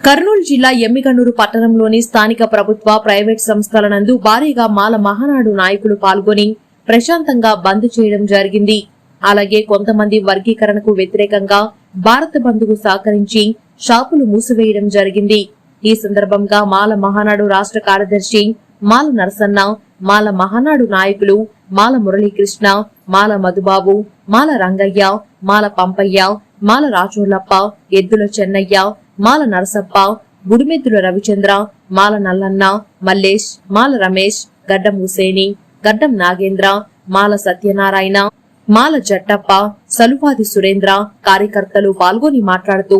కర్నూలు జిల్లా ఎమ్మిగనూరు పట్టణంలోని స్థానిక ప్రభుత్వ ప్రైవేట్ సంస్థల నందు భారీగా మాల మహానాడు నాయకులు పాల్గొని ప్రశాంతంగా బంద్ చేయడం జరిగింది. అలాగే కొంతమంది వర్గీకరణకు వ్యతిరేకంగా భారత బంద్కు సహకరించి షాపులు మూసివేయడం జరిగింది. ఈ సందర్భంగా మాల మహానాడు రాష్ట్ర కార్యదర్శి మాల నరసన్న మాల మహానాడు నాయకులు మాల మురళీకృష్ణ మాల మధుబాబు మాల రంగయ్య మాల పంపయ్య మాల రాజోలప్ప ఎద్దుల చెన్నయ్య మాల నరసప్ప గుడిమెద్దుల రవిచంద్ర మాల నల్లన్న మల్లేష్ మాల రమేష్ గడ్డం హుసేని గడ్డం నాగేంద్ర మాల సత్యనారాయణ మాల జట్టప్ప సలువాది సురేంద్ర కార్యకర్తలు పాల్గొని మాట్లాడుతూ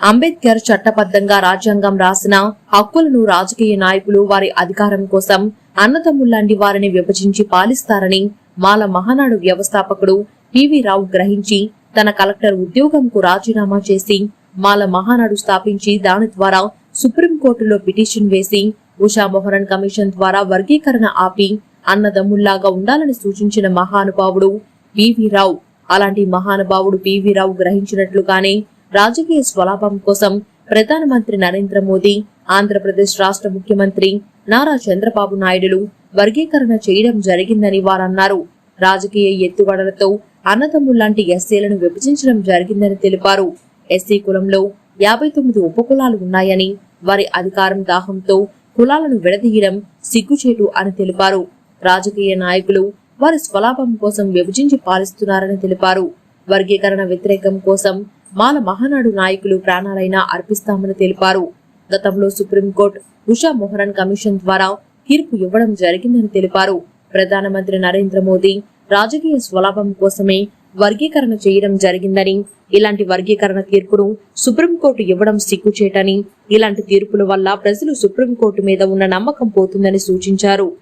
అంబేద్కర్ చట్టబద్ధంగా రాజ్యాంగం రాసిన హక్కులను రాజకీయ నాయకులు వారి అధికారం కోసం అన్నదమ్ముల్లాంటి వారిని విభజించి పాలిస్తారని మాల మహానాడు వ్యవస్థాపకుడు పివి రావు గ్రహించి తన కలెక్టర్ ఉద్యోగంకు రాజీనామా చేసి మాల మహానాడు స్థాపించి దాని ద్వారా సుప్రీంకోర్టులో పిటిషన్ వేసి ఉషా మోహరన్ కమిషన్ ద్వారా వర్గీకరణ ఆపి అన్నదమ్ముల్లాగా ఉండాలని సూచించిన మహానుభావుడు పివి రావు. అలాంటి మహానుభావుడు పివి రావు గ్రహించినట్లుగానే రాజకీయ స్వలాభం కోసం ప్రధానమంత్రి నరేంద్ర మోదీ ఆంధ్రప్రదేశ్ రాష్ట్ర ముఖ్యమంత్రి నారా చంద్రబాబు నాయుడులు వర్గీకరణ చేయడం జరిగిందని వారన్నారు. రాజకీయ ఎత్తుగడలతో అన్నదమ్ముల్లాంటి ఎస్సీలను విభజించడం జరిగిందని తెలిపారు. ఎస్సీ కులంలో యాభై తొమ్మిది ఉపకులాలు ఉన్నాయని వారి అధికారం దాహంతో కులాలను విడదీయడం సిగ్గుచేటు అని తెలిపారు. రాజకీయ నాయకులు వారి స్వలాభం కోసం విభజించి పాలిస్తున్నారని తెలిపారు. వర్గీకరణ వ్యతిరేకం కోసం మాల మహానాడు నాయకులు ప్రాణాలైనా అర్పిస్తామని తెలిపారు. గతంలో సుప్రీంకోర్టు ఉషా మోహరన్ కమిషన్ ద్వారా తీర్పు ఇవ్వడం జరిగిందని తెలిపారు. ప్రధానమంత్రి నరేంద్ర మోదీ రాజకీయ స్వలాభం కోసమే వర్గీకరణ చేయడం జరిగిందని ఇలాంటి వర్గీకరణ తీర్పును సుప్రీంకోర్టు ఇవ్వడం సిగ్గుచేటని ఇలాంటి తీర్పుల వల్ల ప్రజలు సుప్రీంకోర్టు మీద ఉన్న నమ్మకం పోతుందని సూచించారు.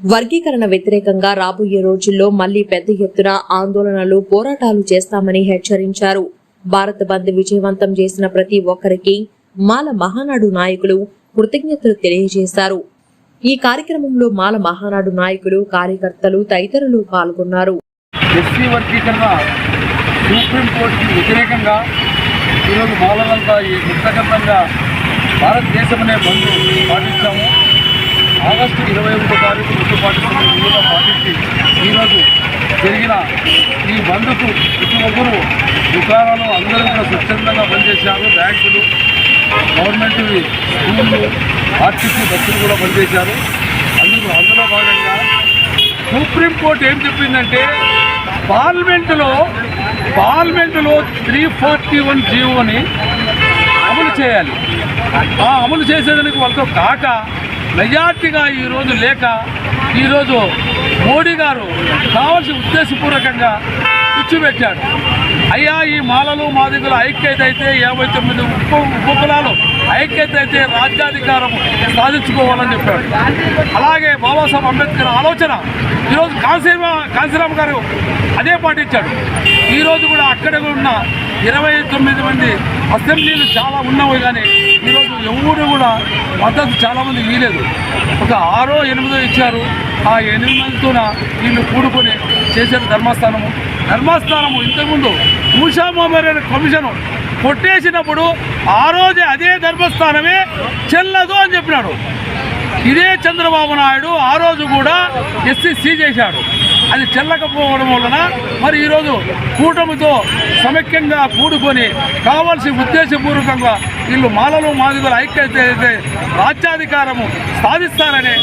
వర్గీకరణ వ్యతిరేకంగా రాబోయే రోజుల్లో మళ్ళీ పెద్ద ఎత్తున ఆందోళనలు పోరాటాలు చేస్తామని హెచ్చరించారు. భారత్ బంద్ విజయవంతం చేసిన ప్రతి ఒక్కరికి మాల మహానాడు నాయకులు కృతజ్ఞతలు తెలియజేశారు. ఈ కార్యక్రమంలో మాల మహానాడు నాయకులు కార్యకర్తలు తదితరులు పాల్గొన్నారు. ఎస్సీ వర్గీకరణ సుప్రీంకోర్టుకి వ్యతిరేకంగా ఈరోజు మాలలంతా ఈ ముక్తగతంగా భారతదేశం అనే బంధు పాటిస్తాము ఆగస్టు ఇరవై ఒకటో తారీఖు ముందు పాటిస్తున్న విలువ పాటించి ఈరోజు జరిగిన ఈ బంధుకు ప్రతి ఒక్కరు దుకాణాలు అందరూ కూడా స్వచ్ఛందంగా పనిచేశారు. బ్యాంకులు గవర్నమెంట్ స్కూళ్ళు ఆర్టీసీ బస్సులు కూడా పనిచేశారు. అందుకు అందులో భాగంగా సుప్రీంకోర్టు ఏం చెప్పిందంటే పార్లమెంటులో పార్లమెంటులో త్రీ ఫార్టీ వన్ జీవోని అమలు చేయాలి. ఆ అమలు చేసేదానికి వాళ్ళతో కాక మెజార్టీగా ఈరోజు లేక ఈరోజు మోడీ గారు కావాల్సి ఉద్దేశపూర్వకంగా పిచ్చిపెట్టాడు అయ్యా ఈ మాలలు మాదిగుల ఐక్యత అయితే యాభై తొమ్మిది ఉప ఉపకులాలు ఐక్యత అయితే రాజ్యాధికారం సాధించుకోవాలని చెప్పాడు అలాగే బాబాసాహెబ్ అంబేద్కర్ ఆలోచన ఈరోజు కాశీమ కాశీరామ్ గారు అదే పాటించాడు ఈరోజు కూడా అక్కడ ఉన్న ఇరవై తొమ్మిది మంది అసెంబ్లీలు చాలా ఉన్నవి కానీ ఈరోజు ఎవరు కూడా మద్దతు చాలామంది ఇవ్వలేదు ఒక ఆరో ఎనిమిదో ఇచ్చారు. ఆ ఎనిమిది మందితోన వీళ్ళు కూడుకొని చేశారు ధర్మస్థానము. ధర్మస్థానము ఇంతకుముందు మూషా మొహమ్మద్ కమిషను కొట్టేసినప్పుడు ఆ రోజే అదే ధర్మస్థానమే చెల్లదు అని చెప్పినాడు. ఇదే చంద్రబాబు నాయుడు ఆ రోజు కూడా ఎస్సీ చేశాడు. అది చెల్లకపోవడం వలన మరి ఈరోజు కూటమితో సమైక్యంగా కూడుకొని కావాల్సి ఉద్దేశపూర్వకంగా వీళ్ళు మాలలు మాదిగలు ఐక్యత అయితే రాజ్యాధికారము సాధిస్తారని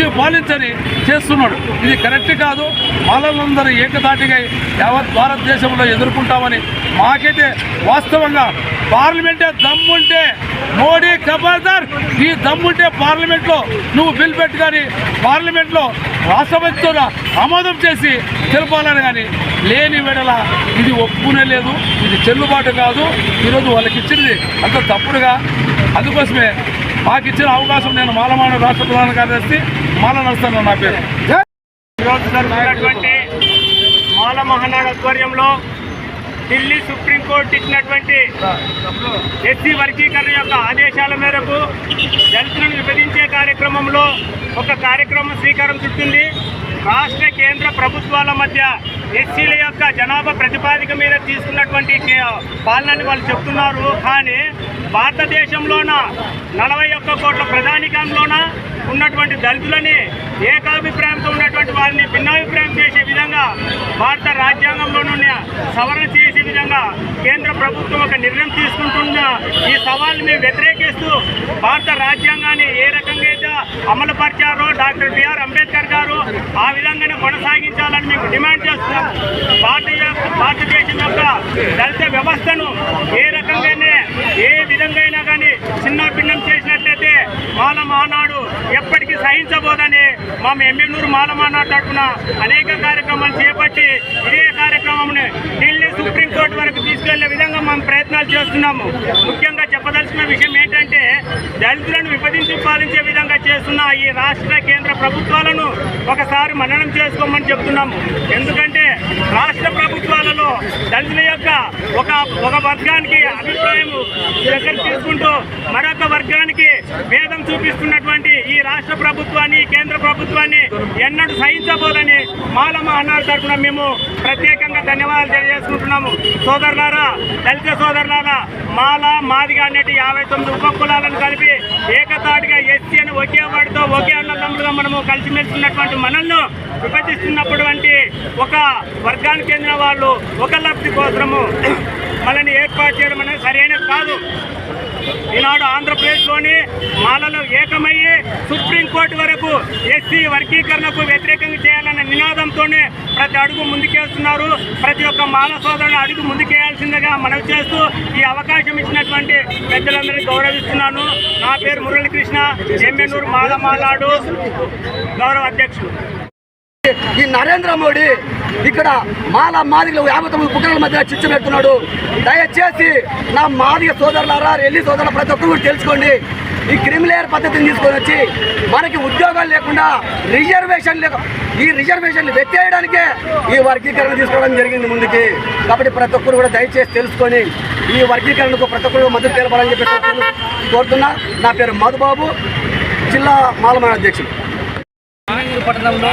విభజించి పాలించని చేస్తున్నాడు. ఇది కరెక్ట్ కాదు. మాలలందరూ ఏకదాటిగా యావత్ భారతదేశంలో ఎదుర్కొంటామని మాకైతే వాస్తవంగా పార్లమెంటే దమ్ముంటే మోడీ ఖబర్దార్ ఈ దమ్ముంటే పార్లమెంట్లో నువ్వు బిల్ పెట్టు కానీ పార్లమెంట్లో రాష్ట్రపతితో ఆమోదం చేసి తెలపాలని కానీ లేని వెడల ఇది ఒప్పుకునే లేదు. ఇది చెల్లుబాటు కాదు. ఈరోజు వాళ్ళకి ఇచ్చింది అంత తప్పుడుగా. అందుకోసమే మాకు ఇచ్చిన అవకాశం నేను మాలమాన రాష్ట్ర ప్రధాన కార్యదర్శి మాల నడుస్తాను నా పేరు. మాల మహానాడు ఆధ్వర్యంలో ఢిల్లీ సుప్రీంకోర్టు ఇచ్చినటువంటి ఎస్సీ వర్గీకరణ యొక్క ఆదేశాల మేరకు దళితులను విభజించే కార్యక్రమంలో ఒక కార్యక్రమం శ్రీకారం చుట్టింది. రాష్ట్ర కేంద్ర ప్రభుత్వాల మధ్య ఎస్సీల యొక్క జనాభా ప్రతిపాదిక మీద తీసుకున్నటువంటి పాలనని వాళ్ళు చెప్తున్నారు. కానీ భారతదేశంలోన నలభై ఒక్క కోట్ల ప్రధానికంలోన ఉన్నటువంటి దళితులని ఏకాభిప్రాయంతో ఉన్నటువంటి వారిని భిన్నాభిప్రాయం చేసే విధంగా భారత రాజ్యాంగంలోనున్న సవరణ చేసే విధంగా కేంద్ర ప్రభుత్వం ఒక నిర్ణయం తీసుకుంటున్న ఈ సవాల్ని వ్యతిరేకిస్తూ భారత రాజ్యాంగాన్ని ఏ రకంగా అయితే అమలు పరిచారో డాక్టర్ బిఆర్ అంబేద్కర్ గారు ఆ విధంగానే కొనసాగించాలని మేము డిమాండ్ చేస్తున్నాం. భారతీయ భారతదేశం యొక్క దళిత వ్యవస్థను ఏ రకంగానే ఏ విధంగా అయినా కానీ చిన్న భిన్నం చేసినట్లయితే మాల మానాడు ఎప్పటికీ సహించబోదని మా ఎమ్మెల్యూరు మాలమాన తరఫున అనేక కార్యక్రమాలు చేపట్టి ఇదే కార్యక్రమం ఢిల్లీ సుప్రీంకోర్టు తీసుకెళ్ళే విధంగా మేము ప్రయత్నాలు చేస్తున్నాము. ముఖ్యంగా చెప్పదలసిన విషయం ఏంటంటే దళితులను విభజించి పాలించే విధంగా చేస్తున్న ఈ రాష్ట్ర కేంద్ర ప్రభుత్వాలను ఒకసారి మననం చేసుకోమని చెప్తున్నాము. ఎందుకంటే రాష్ట్ర ప్రభుత్వాలలో దళితుల యొక్క ఒక ఒక వర్గానికి అభిప్రాయం దగ్గర తీసుకుంటూ మరొక వర్గానికి భేదం చూపిస్తున్నటువంటి ఈ రాష్ట్ర ప్రభుత్వాన్ని కేంద్ర ప్రభుత్వాన్ని ఎన్నడూ సహించబోదని మాలమ్మ అన్నారు తరఫున మేము ప్రత్యేకంగా ధన్యవాదాలు తెలియజేసుకుంటున్నాము. సోదరులారా దళిత సోదరులారా మాల మాదిగా అనేటి యాభై తొమ్మిది ఉప కులాలను కలిపి ఏకతాటిగా ఎస్సీ అని ఒకే వాడితో ఒకే అన్నదమ్ములుగా మనము కలిసిమెలిసినటువంటి మనల్ని విభజిస్తున్నప్పుడు వంటి ఒక వర్గానికి చెందిన వాళ్ళు ఒక లబ్ధి కోసము మనల్ని ఏర్పాటు చేయడం అనేది సరైనది కాదు. ఈనాడు ఆంధ్రప్రదేశ్లోని మాలలో ఏకమయ్యి సుప్రీంకోర్టు వరకు ఎస్సీ వర్గీకరణకు వ్యతిరేకంగా చేయాలన్న నినాదంతోనే ప్రతి అడుగు ముందుకేస్తున్నారు. ప్రతి ఒక్క మాల సోదరుడు అడుగు ముందుకేయాల్సిందిగా మనవి చేస్తూ ఈ అవకాశం ఇచ్చినటువంటి పెద్దలందరినీ గౌరవిస్తున్నాను. నా పేరు మురళీకృష్ణ. ఎమ్మెన్నూరు మాల మాలాడు గౌరవ అధ్యక్షుడు ఈ నరేంద్ర మోడీ ఇక్కడ మాల మాదిగలు యాభై తొమ్మిది కుక్కల మధ్య చిచ్చు పెడుతున్నాడు. దయచేసి నా మాదిగ సోదరులారా రెల్లి సోదరుల ప్రతి ఒక్కరు కూడా తెలుసుకోండి. ఈ క్రిమిలేయర్ పద్ధతిని తీసుకొని వచ్చి మనకి ఉద్యోగాలు లేకుండా రిజర్వేషన్ లేక ఈ రిజర్వేషన్లు వెత్తేయడానికే ఈ వర్గీకరణ తీసుకోవడం జరిగింది ముందుకి. కాబట్టి ప్రతి ఒక్కరు కూడా దయచేసి తెలుసుకొని ఈ వర్గీకరణకు ప్రతి ఒక్కరు మద్దతు తెలపాలని చెప్పి కోరుతున్నా. నా పేరు మధుబాబు జిల్లా మాలమాన అధ్యక్షుడు. పట్టణంలో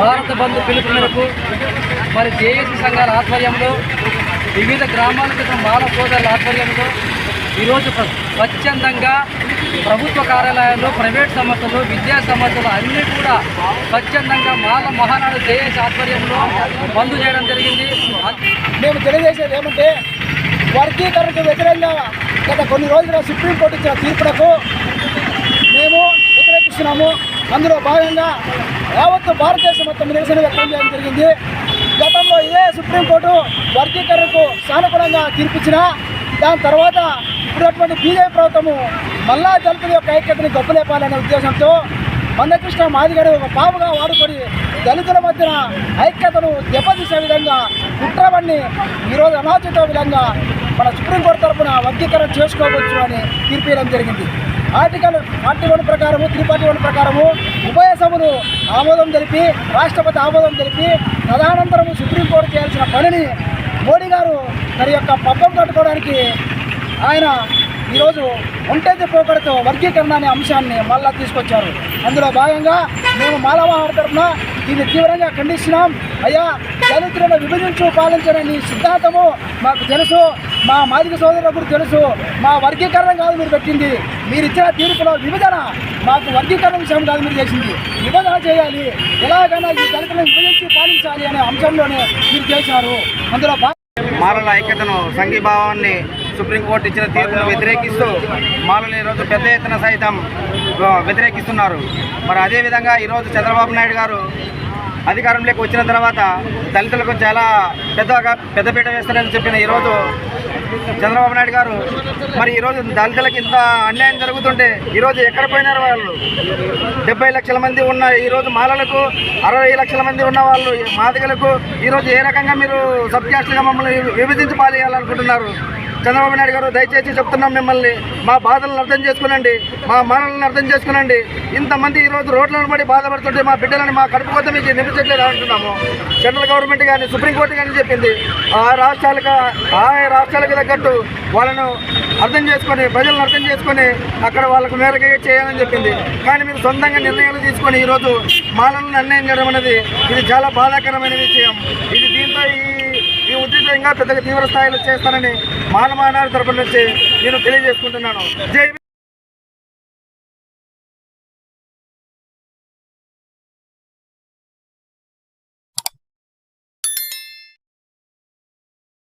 భారత బంధు పిలుపు మేరకు మరి జేఏసీ సంఘాల ఆధ్వర్యంలో వివిధ గ్రామాల క్రితం మాల సోదరుల ఆధ్వర్యంలో ఈరోజు స్వచ్ఛందంగా ప్రభుత్వ కార్యాలయాల్లో ప్రైవేట్ సంస్థలు విద్యా సంస్థలు అన్నీ కూడా స్వచ్ఛందంగా మాల మహానాడు జేఏసీ ఆధ్వర్యంలో బంద్ చేయడం జరిగింది. మేము తెలియజేసేది ఏమంటే వర్గీకరణకు వ్యతిరేకంగా గత కొన్ని రోజులుగా సుప్రీంకోర్టు ఇచ్చిన తీర్పులకు మేము వ్యతిరేకిస్తున్నాము. అందులో భాగంగా యావత్తు భారతదేశం మొత్తం నిరసన వ్యక్తం చేయడం జరిగింది. గతంలో ఇదే సుప్రీంకోర్టు వర్గీకరణకు సానుకూలంగా తీర్పిచ్చిన దాని తర్వాత ఇప్పుడటువంటి బీజేపీ ప్రభుత్వము మల్లా దళితుల యొక్క ఐక్యతని గొప్పలేపాలనే ఉద్దేశంతో మందకృష్ణ మాదిగడు ఒక పావుగా వాడుకొని దళితుల మధ్యన ఐక్యతను దెబ్బతీసే విధంగా కుట్రవన్నీ ఈరోజు అనాచిత విధంగా మన సుప్రీంకోర్టు తరఫున వర్గీకరణ చేసుకోవచ్చు అని తీర్పు జరిగింది. ఆర్టికల్ ఫార్టీ వన్ ప్రకారము త్రీ ఫార్టీ వన్ ప్రకారము ఉభయ సభలు ఆమోదం తెలిపి రాష్ట్రపతి ఆమోదం తెలిపి తదనంతరము సుప్రీంకోర్టు చేయాల్సిన పనిని మోడీ గారు తన యొక్క పబ్బం కట్టుకోవడానికి ఆయన ఈరోజు ఒంటెత్తి పోకడతో వర్గీకరణ అనే అంశాన్ని మళ్ళా తీసుకొచ్చారు. అందులో భాగంగా మేము మాలవాహార తరఫున దీన్ని తీవ్రంగా ఖండిస్తున్నాం. అయ్యా దళితులను విభజించు పాలించడం సిద్ధాంతము మాకు తెలుసు. మా మాదిక సోదరులకు తెలుసు మా వర్గీకరణ కాదు మీరు పెట్టింది. మీరు ఇచ్చిన తీర్పులో విభజన మాకు వర్గీకరణ విషయం కాదు మీరు చేసింది. విభజన చేయాలి. ఎలాగైనా ఈ దళితులను విభజించి పాలించాలి అనే అంశంలోనే మీరు చేశారు. అందులో మారల ఐక్యతను సంఘీభావాన్ని సుప్రీంకోర్టు ఇచ్చిన తీర్పును వ్యతిరేకిస్తూ మాలలు ఈరోజు పెద్ద ఎత్తున సైతం వ్యతిరేకిస్తున్నారు. మరి అదేవిధంగా ఈరోజు చంద్రబాబు నాయుడు గారు అధికారంలోకి వచ్చిన తర్వాత దళితులకు చాలా పెద్దగా పెద్దపీట వేస్తారని చెప్పిన ఈరోజు చంద్రబాబు నాయుడు గారు మరి ఈరోజు దళితులకు ఇంత అన్యాయం జరుగుతుంటే ఈరోజు ఎక్కడ పోయినారు వాళ్ళు? డెబ్బై లక్షల మంది ఉన్న ఈరోజు మాలలకు అరవై లక్షల మంది ఉన్న వాళ్ళు మాదిగలకు ఈరోజు ఏ రకంగా మీరు సబ్ క్యాస్ట్గా మమ్మల్ని విభజించి పాలేయాలనుకుంటున్నారు చంద్రబాబు నాయుడు గారు దయచేసి చెప్తున్నాం మిమ్మల్ని. మా బాధలను అర్థం చేసుకునండి. మా మరణాలను అర్థం చేసుకునండి. ఇంతమంది ఈరోజు రోడ్లను పడి బాధపడుతుంటే మా బిడ్డలను మా కడుపు కొత్త మీకు నిలిపించట్లేదు అంటున్నాము. సెంట్రల్ గవర్నమెంట్ కానీ సుప్రీంకోర్టు కానీ చెప్పింది. ఆ రాష్ట్రాలకు ఆయా రాష్ట్రాలకు తగ్గట్టు వాళ్ళను అర్థం చేసుకొని ప్రజలను అర్థం చేసుకొని అక్కడ వాళ్ళకు మేరకు చేయాలని చెప్పింది. కానీ మీరు సొంతంగా నిర్ణయాలు తీసుకొని ఈరోజు మాలను అన్యాయం చేయడం అనేది ఇది చాలా బాధాకరమైన విషయం. ఇది దీంతో ఈ ఈ ఉద్రిక్తంగా పెద్దగా తీవ్ర స్థాయిలో చేస్తానని మానమానాల తరపు నుంచి నేను తెలియజేసుకుంటున్నాను. జై